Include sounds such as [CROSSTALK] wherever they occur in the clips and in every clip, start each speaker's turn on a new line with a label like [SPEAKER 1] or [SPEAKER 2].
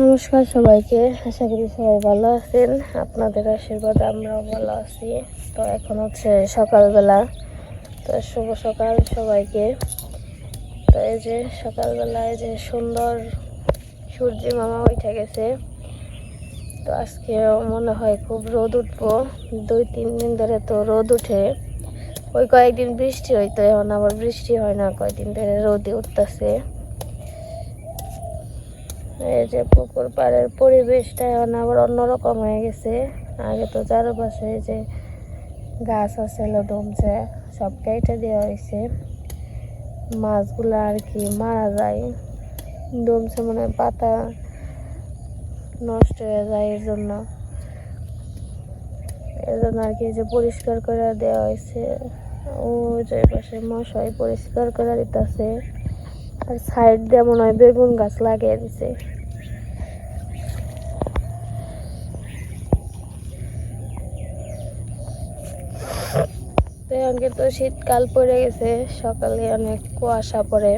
[SPEAKER 1] নমস্কার সবাইকে, আশা করি সবাই ভালো আছেন। আপনাদের আশীর্বাদ আমরাও ভালো আছি। তো এখন হচ্ছে সকালবেলা। তো শুভ সকাল সবাইকে। তো এই যে সকালবেলা এই যে সুন্দর সূর্যি মামা উঠে গেছে। তো আজকে মনে হয় খুব রোদ উঠবো। দুই, তিন দিন ধরে তো রোদ উঠে। ওই কয়েকদিন বৃষ্টি হইতো, এখন আবার বৃষ্টি হয় না, কয়েকদিন ধরে রোদে উঠতেছে। এই যে পুকুর পাড়ের পরিবেশটা এখন আবার অন্যরকম হয়ে গেছে। আগে তো চারপাশে যে গাছ আছে দমছে সব কেটে দেওয়া হয়েছে। মাছগুলো আর কি মারা যায়। দমছে মানে পাতা নষ্ট হয়ে যায় এর জন্য। এর জন্য আর কি যে পরিষ্কার করে দেওয়া হয়েছে। ও যে পাশে মশাই পরিষ্কার করে দিতেছে। আর সাইড দিয়ে মনে হয় বেগুন গাছ লাগিয়ে দিছে। আগে তো শীতকাল পড়ে গেছে, সকালে অনেক কুয়াশা পড়ে।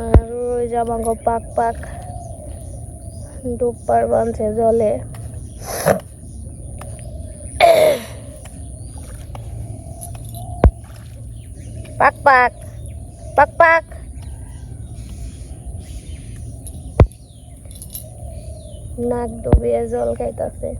[SPEAKER 1] আর ওই জামাগো পাক পাক ডুববার বাঁধছে জলে। পাক পাক পাক পাক। নাক ডুবিয়ে জল খাইতাছে।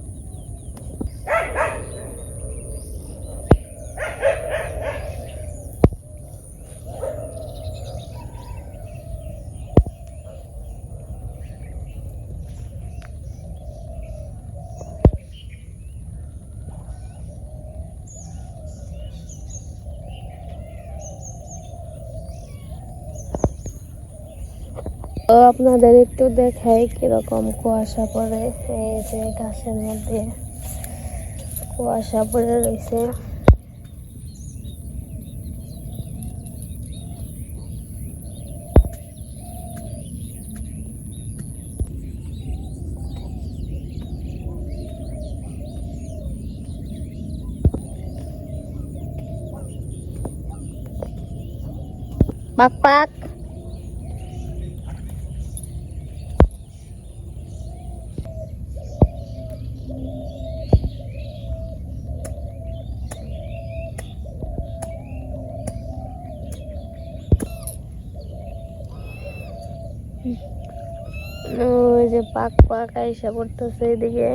[SPEAKER 1] আপনাদের একটু দেখাই কীরকম কুয়াশা পড়ে এই যে গাছের মধ্যে। কুয়াশা পড়ে রয়েছে। পাক যে পাক পাক আইসা পড়তেছে এদিকে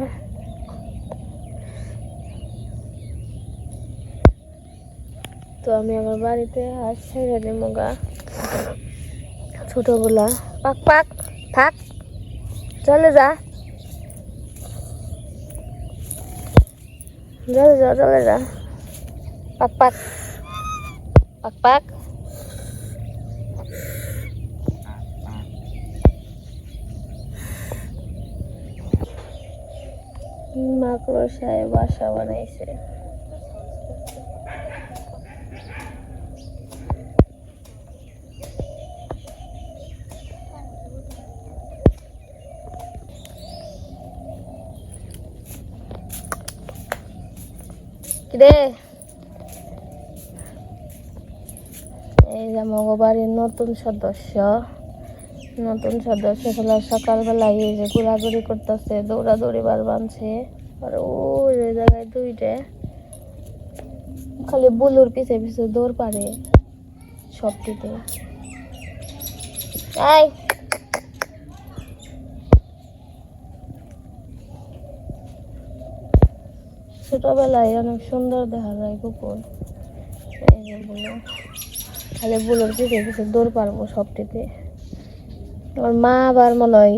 [SPEAKER 1] তো আমি আমার বাড়িতে হাঁস ছেড়ে দেবো ছোটগুলা। পাক পাক, থাক, চলে যা। চলে যা চলে যা। পাক পাক পাক পাক। মাকড়সায় বাসা বানাইছে। কিরে? এই যে আমাকে বাড়ির নতুন সদস্য। নতুন সদস্য সকালবেলা এই যে ঘোরাঘুরি করতেছে, দৌড়াদৌড়ি বার বানছে। আর ওই জায়গায় দুইটা। খালি বুলুর পিছে পিছে দৌড় পারে সবটিতে। আয় ছোটবেলায় অনেক সুন্দর দেখা যায় কুকুর। খালি বুলোর পিছে পিছে দৌড় পারব সবটিতে। আমার মা আবার মনে হয়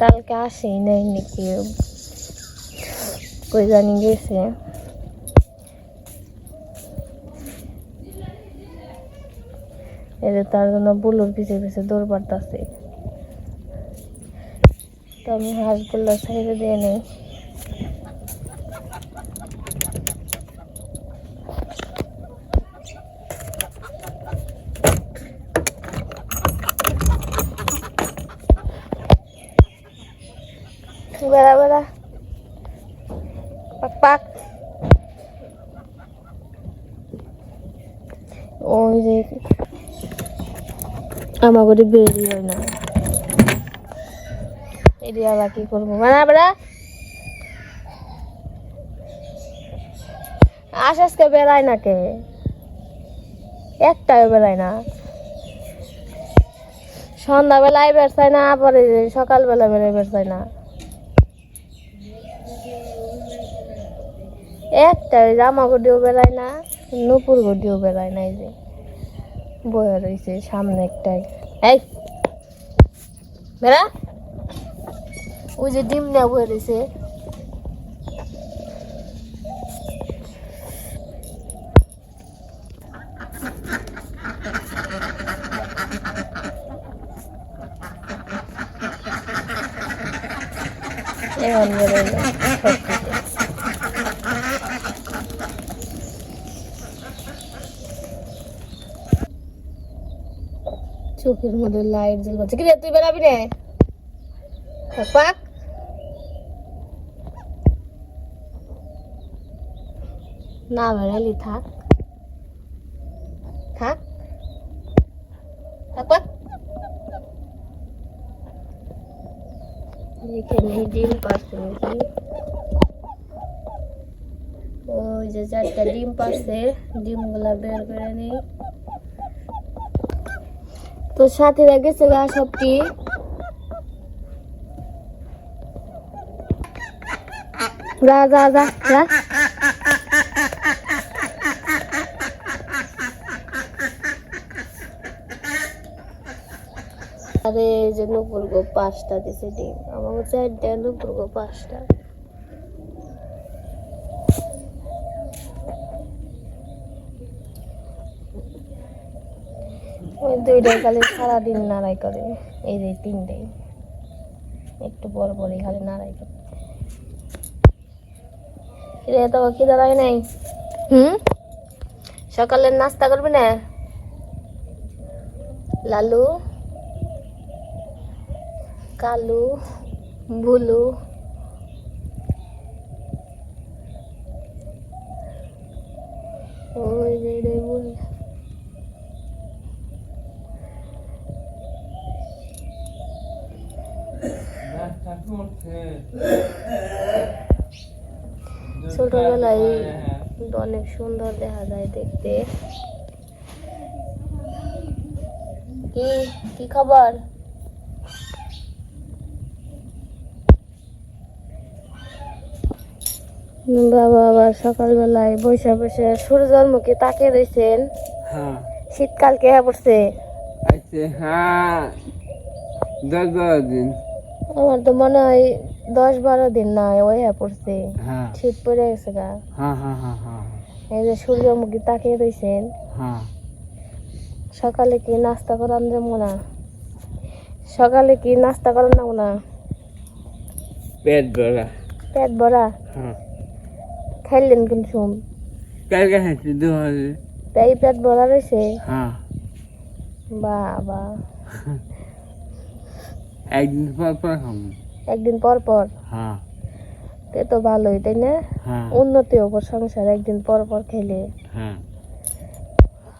[SPEAKER 1] কালকে আসেই নাই নাকি কই জানি গেছে। এদের তার জন্য বুলুর পিছে পিছে দৌড় পারতাছে তো আমি হাঁসগুলো সাইডে দিয়ে নেই বেড়া বেড়া পাক পাক আমাকে বেরি হয় না। এরিয়ালা কি করব? মানে বেড়া বেড়ায় না কে? একটাও বেড়ায় না। সন্ধ্যাবেলায় বেরসায় না, পরে সকালবেলা বেরোয় বেরসায় না। একটাই জামা গুডিও বেড়ায় না নুপুর গুডিও বেড়ায় না এই যে। বয়ে রয়েছে সামনে একটাই এই বেড়া। ওই যে ডিম নেওয়া বয়ে রয়েছে চোখের মধ্যে লাইট জ্বলছে। কি রে, তুই বেরাবি রে পাক। না বেড়ালি থাক। থাক। থাক, পাক। এখানে ডিম পারছে নাকি? ওই যে চারটা ডিম পারছে ডিমগুলা বের করে নিই তো সাথীরা গেছে গা সবটি যা যা আরে যে নুপুর গো পাঁচটা দিছে ডিম। আমার চারটা নুপুর গো পাঁচটা। ওই দুইটা খালি সারাদিন নাড়াই করে। এই যে তিনটে একটু পর পরই খালি নাড়াই করে। রে তো কি দাঁড়াই নাই? হুম? সকালের নাস্তা করবি না? লালু কালু ভুলু। ওই যে রে বুলু ছোটবেলায় অনেক সুন্দর দেখা যায় দেখতে। কি কি খবর? বাবা আবার সকালবেলায় বসে বসে সূর্যের মুখে তাকিয়ে রয়েছেন
[SPEAKER 2] হ্যাঁ।
[SPEAKER 1] শীতকাল কে পড়ছে?
[SPEAKER 2] হ্যাঁ। দশ বারো দিন।
[SPEAKER 1] আমার তো মনে হয় দশ বারো দিন নয় ওই হ্যাঁ পড়ছে। শীত পড়ে গেছে গা।
[SPEAKER 2] হ্যাঁ হ্যাঁ হ্যাঁ
[SPEAKER 1] এই যে সূর্যমুখী তাকিয়ে রয়েছেন সকালে কি নাস্তা করান যাব না? সকালে কি নাস্তা করান যাব না?
[SPEAKER 2] পেট ভরা।
[SPEAKER 1] পেট ভরা? খাইলেন কিন্তু
[SPEAKER 2] কালকে হাসি দু হাজার
[SPEAKER 1] তাই পেট ভরা রয়েছে বাবা। [LAUGHS]
[SPEAKER 2] একদিন পর পর খাব
[SPEAKER 1] একদিন পর পর?
[SPEAKER 2] হ্যাঁ।
[SPEAKER 1] তে তো ভালোই তাই না?
[SPEAKER 2] হ্যাঁ।
[SPEAKER 1] উন্নতি হব সংসার একদিন পর পর খেলে।
[SPEAKER 2] হ্যাঁ।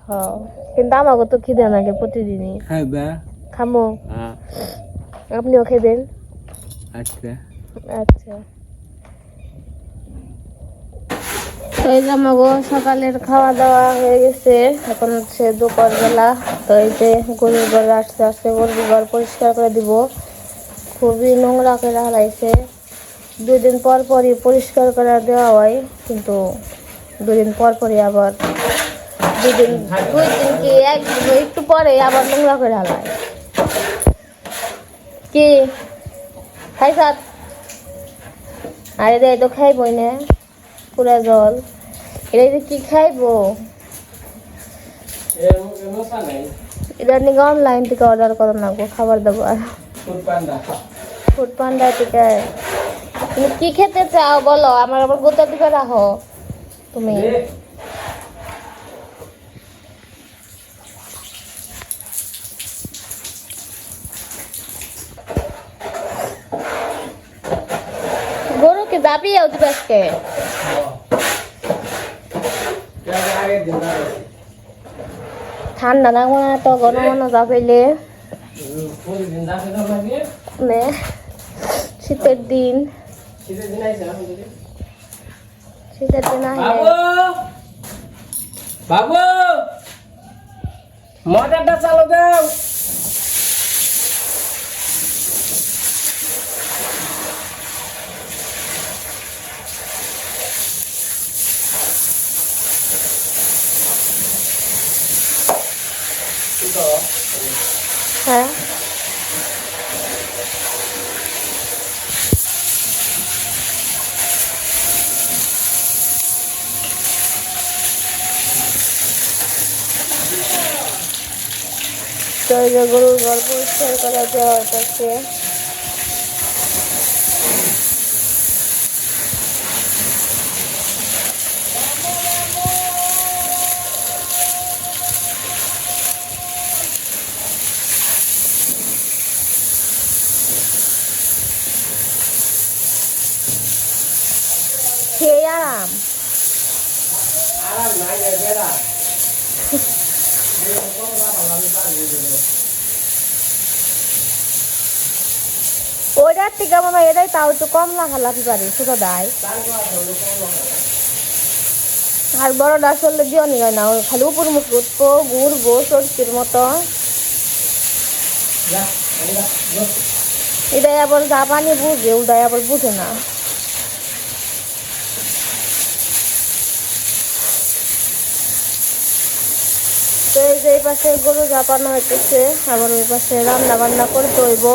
[SPEAKER 1] হ কিন্তু আমাকে তো খিদে নাগে প্রতিদিনই।
[SPEAKER 2] খাইবা?
[SPEAKER 1] খামো।
[SPEAKER 2] হ্যাঁ।
[SPEAKER 1] আপনিও খেদেন
[SPEAKER 2] আচ্ছা।
[SPEAKER 1] আচ্ছা তো এই যে আমাগো সকালের খাওয়া দাওয়া হয়ে গেছে। এখন হচ্ছে দুপুর বেলা তো এই যে গরুর ঘর আসতে আসতে গরুর ঘর পরিষ্কার করে দিব। খুবই নোংরা করে হারাইছে। দুদিন পর পরই পরিষ্কার করে দেওয়া হয়, কিন্তু দুদিন পর পরই আবার দুদিন, দুই দিন কি একদিন একটু পরে আবার নোংরা করে হালায় কি? খাইছাত আরে রে তো খাইবই না। পুরা জল। এটা কি খাইবো? এটা নাকি অনলাইন থেকে অর্ডার করো না গো খাবার দাবার। Foodpanda. থেকে। তুমি কি খেতে চাও বলো আমার আবার গোতা দিকে রাখো। তুমি। গরুকে দাবিয়ে আজকে? ঠান্ডা লাগবো না তো গরম নে শীতের দিন।
[SPEAKER 3] শীতের দিন
[SPEAKER 1] শীতের দিন
[SPEAKER 3] দাও।
[SPEAKER 1] হ্যাঁ। গরুর গল্প করা দেওয়া হচ্ছে খেয়ে আরাম ওইটার থেকে মনে হয়? এটাই তাও একটু কম লাফালাফি পারি ছোট দায় আর বড়টা আসলে দিও নি না ওই খালি উপর মুখ উঠবো ঘুরবো সরষির মতো। এটাই আবার জাপানি বুঝে ওটাই আবার বুঝে না। তো এই যে এই পাশে গরু জাপানো হইতেছে আবার ওই পাশে রান্না বান্না করতে হইব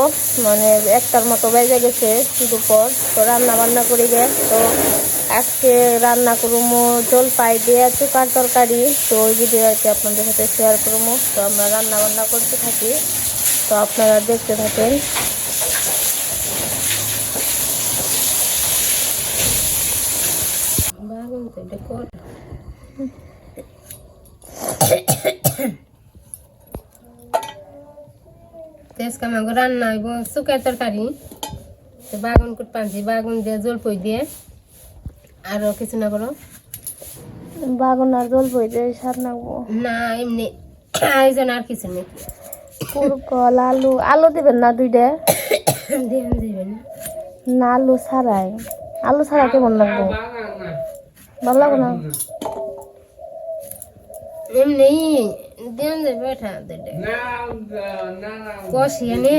[SPEAKER 1] মানে একটার মতো বেজে গেছে দুপুর তো রান্না বান্না করি গে তো আজকে রান্না করব জলপাই দিয়ে চুকার তরকারি তো ওই ভিডিও আর কি আপনাদের সাথে শেয়ার করব তো আমরা রান্না বান্না করতে থাকি তো আপনারা দেখতে থাকেন
[SPEAKER 4] তো তেজ কামাগো রান্না হইব শুকার তরকারি তো বাগুন কুট পানছি বাগুন দিয়ে জল পই দিয়ে আর কিছু না করো।
[SPEAKER 1] বাগুন আর জলপাই দিয়ে স্বাদ নাকবো
[SPEAKER 4] না এমনি আয়োজন আর কিছু নেই।
[SPEAKER 1] পুরকল আলু আলু দিবেন না দুইটা?
[SPEAKER 4] দিয়ে দিবেন।
[SPEAKER 1] না আলু ছাড়াই। আলু ছাড়া কেমন লাগবো? ভালো লাগবো না?
[SPEAKER 4] এমনি দিয়ে দেবে এটা দেবে কষিয়ে নে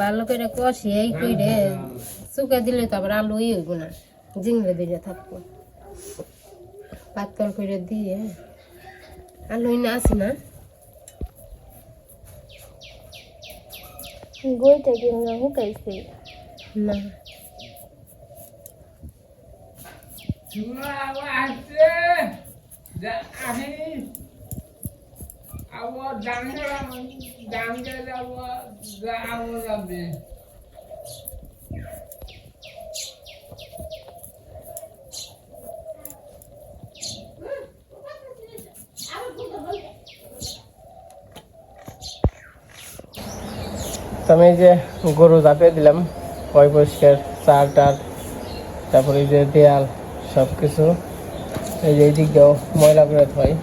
[SPEAKER 4] ভালো করে কষিয়ে এই করে শুকা দিলে তো আবার আলু ই হইব না। জিংড়ে দিলে থাকব। পাতকল করে দিয়ে। আলু না। আছে না
[SPEAKER 1] গইটা কিনে হুকাইছি
[SPEAKER 4] না
[SPEAKER 3] তো আমি যে গরু চাপিয়ে দিলাম পয় পরিষ্কার চার টার তারপরে যে দেয়াল সব কিছু এই যে এই দিক দিয়েও ময়লা করে হয়।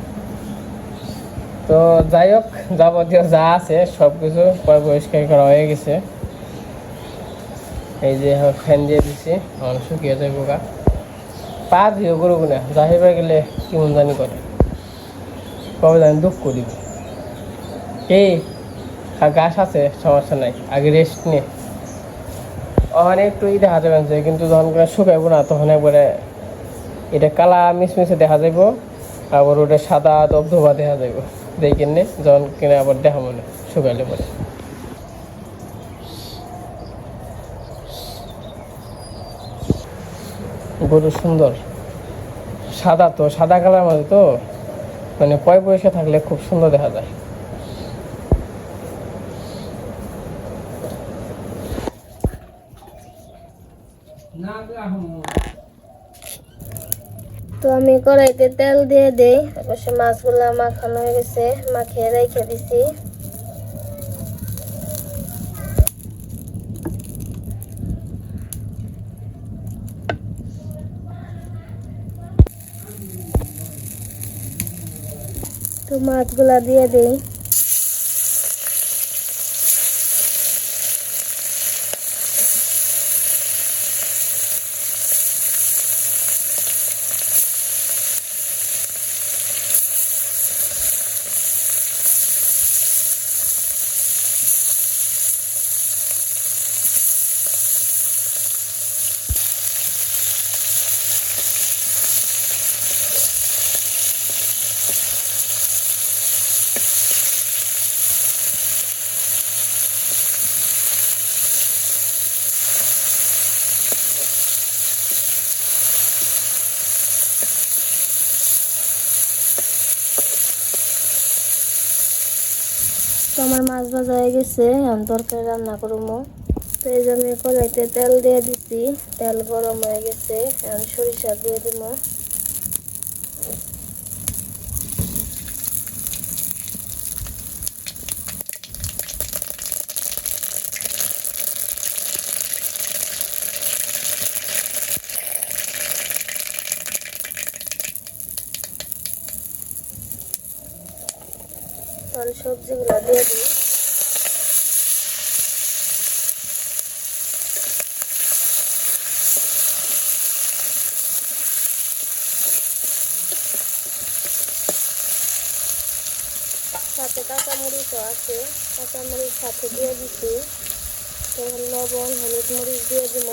[SPEAKER 3] তো যাই হোক, যাবতীয় যা আছে সব কিছু পয় পরিষ্কার করা হয়ে গেছে। এই যে ফ্যান দিয়ে দিছি, এখন শুকিয়ে যাইব গা। পা দিও গরু গুনা যাহিবার গেলে কেমন জানি করে। কবে জানি দুঃখ করিব এই গাছ আছে, সমস্যা নাই, আগে রেস্ট নে। ওখানে একটু ই দেখা যাবে যে কিন্তু যখন শুকাইবো না, তখন একবারে এটা কালা মিশমিশে দেখা যাইব, আবার ওটা সাদা দবদবা দেখা যাইব। দেখেন নে যখন কিনে আবার দেখা মনে শুকাইলে পরে। গরু সুন্দর। সাদা তো, সাদা কালার মধ্যে তো মানে পয় পয়সা থাকলে খুব সুন্দর দেখা যায়।
[SPEAKER 1] তো আমি কড়াইতে তেল দিয়ে দেই। অবশ্য মাছগুলো মাখানো হয়ে গেছে, মাখিয়ে রেখে দিছি। তো মাছগুলা দিয়ে দেই। তো আমার মাছ ভাজা হয়ে গেছে, আমি তরকারি রান্না করব। তো এই জন্য তেল দিয়ে দিছি, তেল গরম হয়ে গেছে, এখন সরিষা দিয়ে দিব। তখন সবজিগুলো দিয়ে দিই। সাথে কাঁচামরিচও আছে। কাঁচামরিচ সাথে দিয়ে দিচ্ছি। তখন লবণ, হলুদ মরিচ দিয়ে দিব।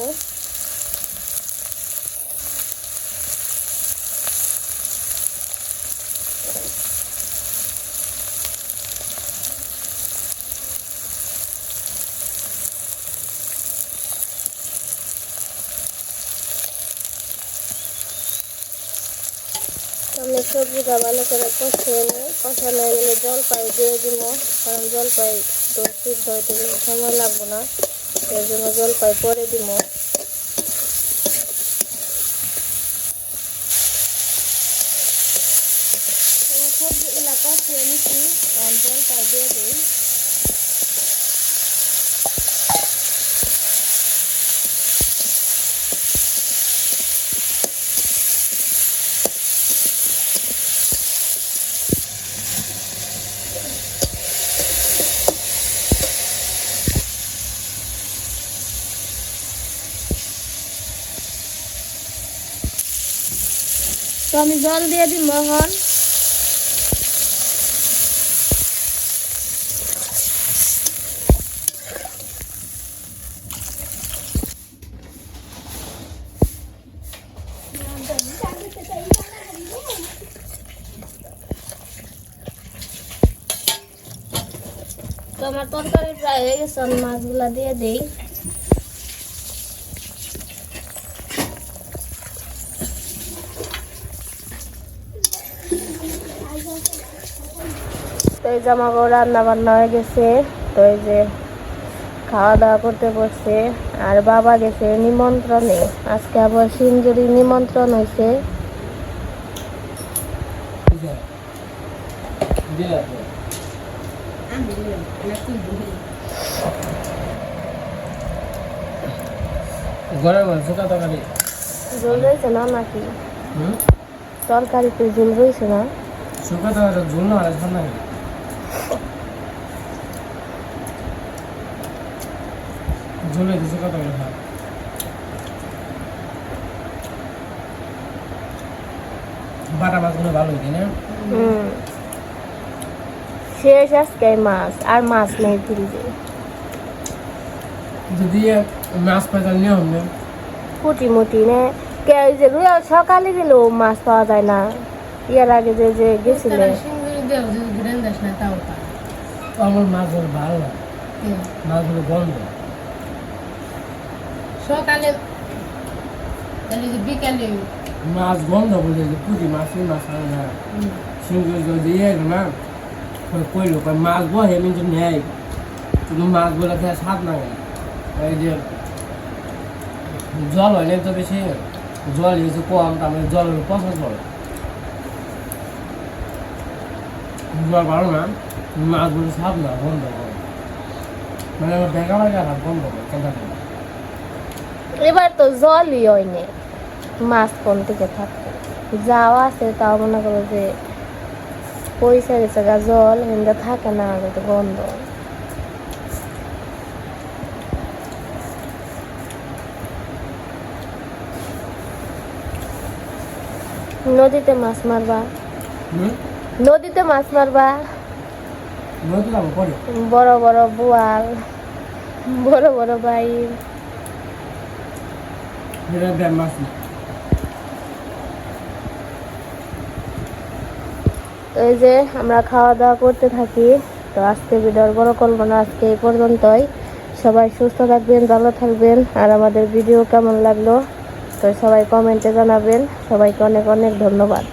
[SPEAKER 1] আমি সবজিটা ভালো করে কষিয়ে নিই কষানো গেলে জলপাই দিয়ে দিব। কারণ জলপাই তো সিদ্ধ হইতে সময় লাগবো না। এর জন্য জলপাই পরে দিব আমার সবজিগুলা কষিয়ে নিচ্ছি আর জলপাই দিয়ে দিই তো আমি জল দিয়ে দিই মোহন তো আমার তরকারি প্রায় হয়ে গেছে, আমি মাছগুলা দিয়ে দিই। তো এই জামা রান্না বান্না হয়ে গেছে। তো এই যে খাওয়া দাওয়া করতে বসছে। আর বাবা গেছে নিমন্ত্রণে। আজকে আবার সিঞ্জুরি নিমন্ত্রণ হয়েছে। ঝোল রয়েছে না নাকি? তরকারিতে ঝোল রয়েছে না?
[SPEAKER 3] বাটা মাছগুলো ভালো হইতে না?
[SPEAKER 1] হুম। শেষ আজকে মাছ আর মাছ নেই
[SPEAKER 3] যদি মাছ পাইতাল নিয়ে হবে
[SPEAKER 1] মুটি নে। কে যে সকালে গেল মাছ পাওয়া যায় না। ইয়ার আগে যে যে গেছিলে?
[SPEAKER 3] আমার মাছগুলো ভালো না মাছগুলো গন্ধ।
[SPEAKER 4] সকালে বিকালে
[SPEAKER 3] মাছ গন্ধ বলে যে পুঁটি মাছ মাছ আনে না। সঙ্গে যদি ইয়ে না কইলো কই মাছ বহে কিন্তু নেই। কিন্তু মাছগুলো খেয়ে স্বাদ না। এই যে জল হয় না তো বেশি জল হয়েছে কম তার মানে জলের পচা জল। না মাছগুলো স্বাদ না করে। মানে আমার দেখা লাগে আর করে চিন্তা করি।
[SPEAKER 1] এবার তো জলই হয়নি মাছ কোন থেকে থাকবে? যাওয়া আছে তাও মনে করো যে পয়সা গেছে গা জল কিন্তু থাকে না আগে তো গন্ধ নদীতে মাছ মারবা? নদীতে মাছ মারবা। বড় বড় বোয়াল বড় বড় তো এই যে আমরা খাওয়া দাওয়া করতে থাকি তো আজকে ভিডিওর বড় করব না আজকে এই পর্যন্তই। সবাই সুস্থ থাকবেন ভালো থাকবেন আর আমাদের ভিডিও কেমন লাগল তো সবাই কমেন্টে জানাবেন। সবাইকে অনেক অনেক ধন্যবাদ।